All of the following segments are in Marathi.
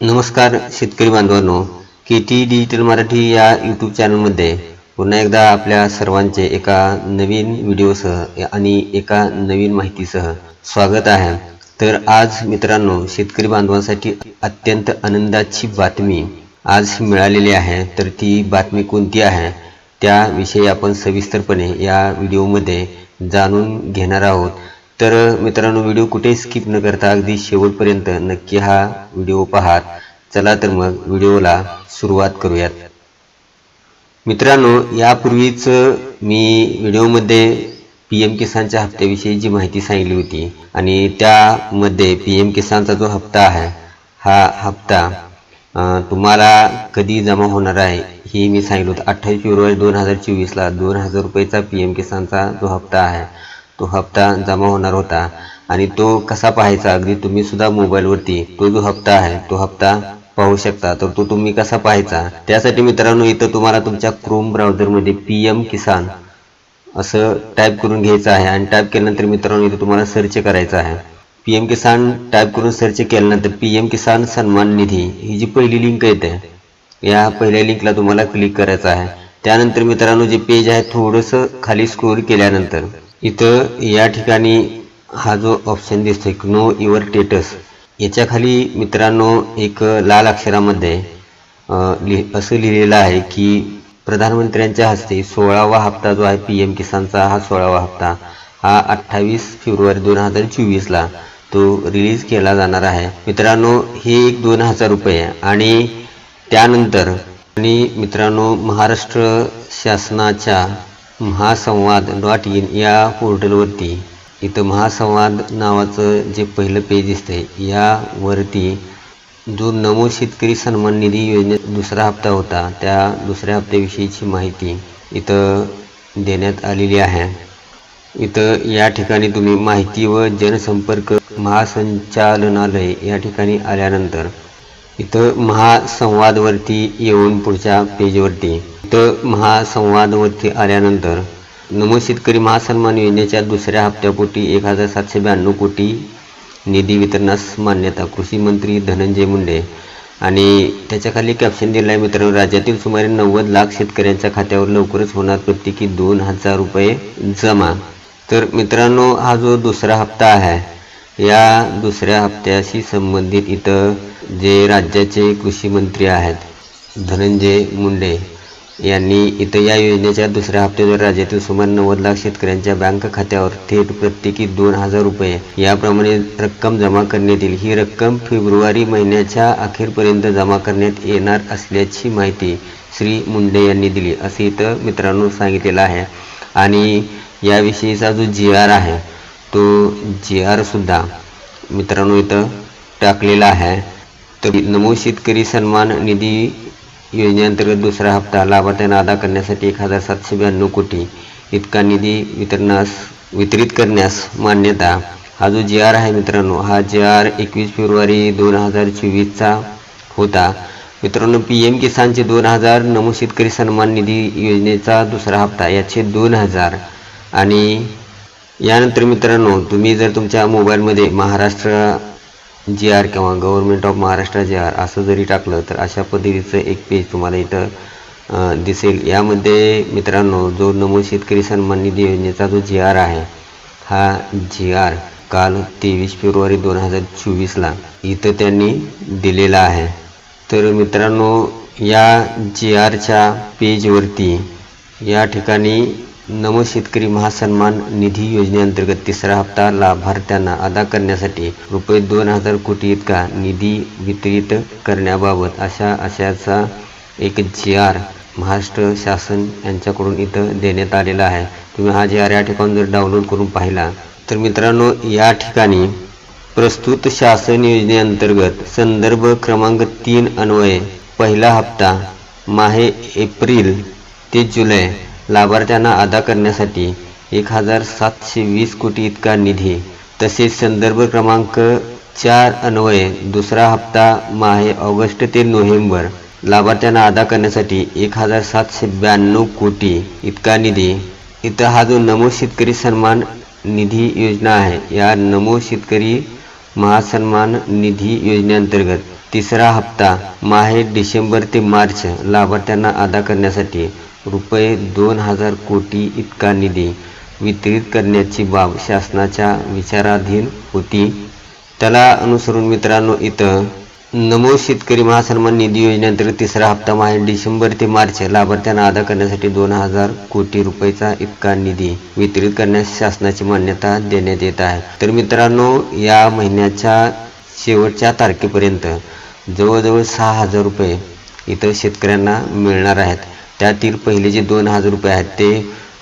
नमस्कार शेतकरी बांधवांनो के टी डिजिटल मराठी या यूट्यूब चॅनलमध्ये पुन्हा एकदा आपल्या सर्वांचे एका नवीन व्हिडिओसह आणि एका नवीन माहितीसह स्वागत आहे. तर आज मित्रांनो शेतकरी बांधवांसाठी अत्यंत आनंदाची बातमी आज मिळालेली आहे. तर ती बातमी कोणती आहे त्याविषयी आपण सविस्तरपणे या व्हिडिओमध्ये जाणून घेणार आहोत. तर मित्रांनो व्हिडिओ कुठे स्किप न करता अगदी शेवटपर्यंत नक्की हा व्हिडिओ पाहात चला तर मग व्हिडिओला सुरुवात करूयात. मित्रांनो यापूर्वीच मी व्हिडिओमध्ये पी एम किसानच्या हप्त्याविषयी जी माहिती सांगितली होती आणि त्यामध्ये पी एम किसानचा जो हप्ता आहे हा हप्ता तुम्हाला कधी जमा होणार आहे हे मी सांगितलं होतं. अठ्ठावीस फेब्रुवारी दोन हजार चोवीसला दोन हजार रुपयेचा पी एम किसानचा जो हप्ता आहे तो हप्ता जमा होणार होता आणि तो कसा पाहायचा? अगदी तुम्ही सुद्धा मोबाईलवरती तो जो हप्ता आहे तो हप्ता पाहू शकता. तर तो तुम्ही कसा पाहायचा? त्यासाठी मित्रांनो इथं तुम्हाला तुमच्या क्रोम ब्राउझरमध्ये पी एम किसान असं टाईप करून घ्यायचं आहे. आणि टाईप केल्यानंतर मित्रांनो इथं तुम्हाला सर्च करायचं आहे. पी एम किसान टाईप करून सर्च केल्यानंतर पी एम किसान सन्मान निधी ही जी पहिली लिंक येते या पहिल्या लिंकला तुम्हाला क्लिक करायचं आहे. त्यानंतर मित्रांनो जे पेज आहे थोडंसं खाली स्क्रोल केल्यानंतर इथं या ठिकाणी हा जो ऑप्शन दिसतोय नो युअर स्टेटस याच्या खाली मित्रांनो एक लाल अक्षरामध्ये लि असं लिहिलेलं आहे की प्रधानमंत्र्यांच्या हस्ते सोळावा हप्ता जो आहे पी एम किसानचा हा सोळावा हप्ता हा अठ्ठावीस फेब्रुवारी दोन हजार चोवीसला तो रिलीज केला जाणार आहे. मित्रांनो हे एक दोन हजार रुपये आहे. आणि त्यानंतर आणि मित्रांनो महाराष्ट्र शासनाच्या महासंवाद डॉट इन या पोर्टलवरती इथं महासंवाद नावाचं जे पहिलं पेज दिसतंय यावरती जो नमो शेतकरी सन्मान निधी योजनेत दुसरा हप्ता होता त्या दुसऱ्या हप्त्याविषयीची माहिती इथं देण्यात आलेली आहे. इथं या ठिकाणी तुम्ही माहिती व जनसंपर्क महासंचालनालय या ठिकाणी आल्यानंतर इथं महासंवादवरती येऊन पुढच्या पेजवरती. इथं महासंवादवरती आल्यानंतर नमो शेतकरी महासन्मान योजनेच्या दुसऱ्या हप्त्यापोटी एक हजार सातशे ब्याण्णव कोटी निधी वितरणास मान्यता. कृषी मंत्री धनंजय मुंडे आणि त्याच्याखाली कॅप्शन दिलं आहे मित्रांनो राज्यातील सुमारे नव्वद लाख शेतकऱ्यांच्या खात्यावर लवकरच होणार प्रत्येकी दोन हजार रुपये जमा. तर मित्रांनो हा जो दुसरा हप्ता आहे या दुसऱ्या हप्त्याशी संबंधित इथं जे राज्याचे कृषी मंत्री आहेत धनंजय मुंडे यांनी इथं या योजनेच्या दुसऱ्या हप्त्याद्वारे राज्यातील सुमारे नव्वद लाख शेतकऱ्यांच्या बँक खात्यावर थेट प्रत्येकी दोन हजार रुपये याप्रमाणे रक्कम जमा करण्यात येईल. ही रक्कम फेब्रुवारी महिन्याच्या अखेरपर्यंत जमा करण्यात येणार असल्याची माहिती श्री मुंडे यांनी दिली असे इथं मित्रांनो सांगितलेलं आहे. आणि याविषयीचा जो जी आर आहे तो जी आरसुद्धा मित्रांनो इथं टाकलेला आहे. तर नमो शेतकरी सन्मान निधी योजनेअंतर्गत दुसरा हप्ता लाभार्थ्यांना अदा करण्यासाठी एक हजार सातशे ब्याण्णव कोटी इतका निधी वितरणास वितरित करण्यास मान्यता. हा जो जी आर आहे मित्रांनो हा जी आर एकवीस फेब्रुवारी दोन हजार चोवीसचा होता. मित्रांनो पी एम किसानचे दोन हजार नमो शेतकरी सन्मान निधी योजनेचा दुसरा हप्ता याचे दोन हजार आणि यानंतर मित्रांनो तुम्ही जर तुमच्या मोबाईलमध्ये महाराष्ट्र जी आर किंवा government of Maharashtra G R असं जरी टाकलं तर अशा पद्धतीचं एक पेज तुम्हाला इथं दिसेल. यामध्ये मित्रांनो जो नमो शेतकरी सन्मान निधी योजनेचा जो जी आर आहे हा जी आर काल तेवीस फेब्रुवारी दोन हजार चोवीसला इथं त्यांनी दिलेला आहे. तर मित्रांनो या जी आरच्या पेजवरती या ठिकाणी नमो शेतकरी महासन्मान निधी योजनेअंतर्गत तिसरा हप्ता लाभार्थ्यांना अदा करण्यासाठी रुपये दोन हजार कोटी इतका निधी वितरित करण्याबाबत अशा अशाचा एक जी आर महाराष्ट्र शासन यांच्याकडून इथं देण्यात आलेला आहे. तुम्ही हा जी आर या ठिकाणी जर डाउनलोड करून पाहिला तर मित्रांनो या ठिकाणी प्रस्तुत शासन योजनेअंतर्गत संदर्भ क्रमांक तीन अन्वये पहिला हप्ता माहे एप्रिल ते जुलै लाभार्थ्यांना अदा करण्यासाठी एक हजार सातशे वीस कोटी इतका निधी. तसेच संदर्भ क्रमांक चार अन्वये दुसरा हप्ता माहे ऑगस्ट ते नोव्हेंबर. लाभार्थ्यांना अदा करण्यासाठी एक हजार सातशे ब्याण्णव कोटी इतका निधी. इथं हा जो नमो शेतकरी सन्मान निधी योजना आहे या नमो शेतकरी महासन्मान निधी योजनेअंतर्गत तिसरा हप्ता माहे डिसेंबर ते मार्च लाभार्थ्यांना अदा करण्यासाठी रुपये दोन हजार कोटी इतका निधी वितरित करण्याची बाब शासनाच्या विचाराधीन होती. त्याला अनुसरून मित्रांनो इथं नमो शेतकरी महासन्मान निधी योजनेअंतर्गत तिसरा हप्ता माहे डिसेंबर ते मार्च लाभार्थ्यांना अदा करण्यासाठी दोन हजार कोटी रुपयाचा इतका निधी वितरित करण्यास शासनाची मान्यता देण्यात येत आहे. तर मित्रांनो या महिन्याच्या शेवटच्या तारखेपर्यंत जवळजवळ सहा हजार रुपये इथं शेतकऱ्यांना मिळणार आहेत. त्यातील पहिले जे दोन हजार रुपये आहेत ते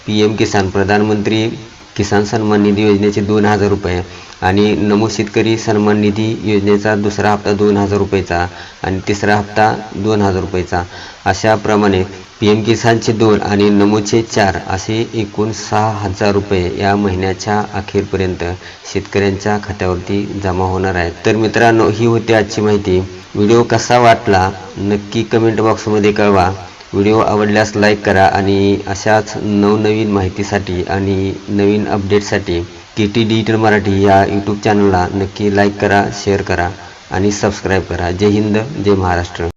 पी एम किसान प्रधानमंत्री किसान सन्मान निधी योजनेचे दोन हजार रुपये आणि नमो शेतकरी सन्मान निधी योजनेचा दुसरा हप्ता दोन हजार रुपयेचा आणि तिसरा हप्ता दोन हजार रुपयेचा. अशाप्रमाणे पी एम किसानचे दोन आणि नमोचे चार असे एकूण सहा हजार रुपये या महिन्याच्या अखेरपर्यंत शेतकऱ्यांच्या खात्यावरती जमा होणार आहेत. तर मित्रांनो ही होती आजची माहिती. व्हिडिओ कसा वाटला नक्की कमेंट बॉक्समध्ये कळवा. व्हिडिओ आवडल्यास लाईक करा आणि अशाच नवनवीन माहितीसाठी आणि नवीन अपडेटसाठी के टी डिजिटल मराठी या यूट्यूब चॅनलला नक्की लाईक करा शेअर करा आणि सबस्क्राईब करा. जय हिंद जय महाराष्ट्र.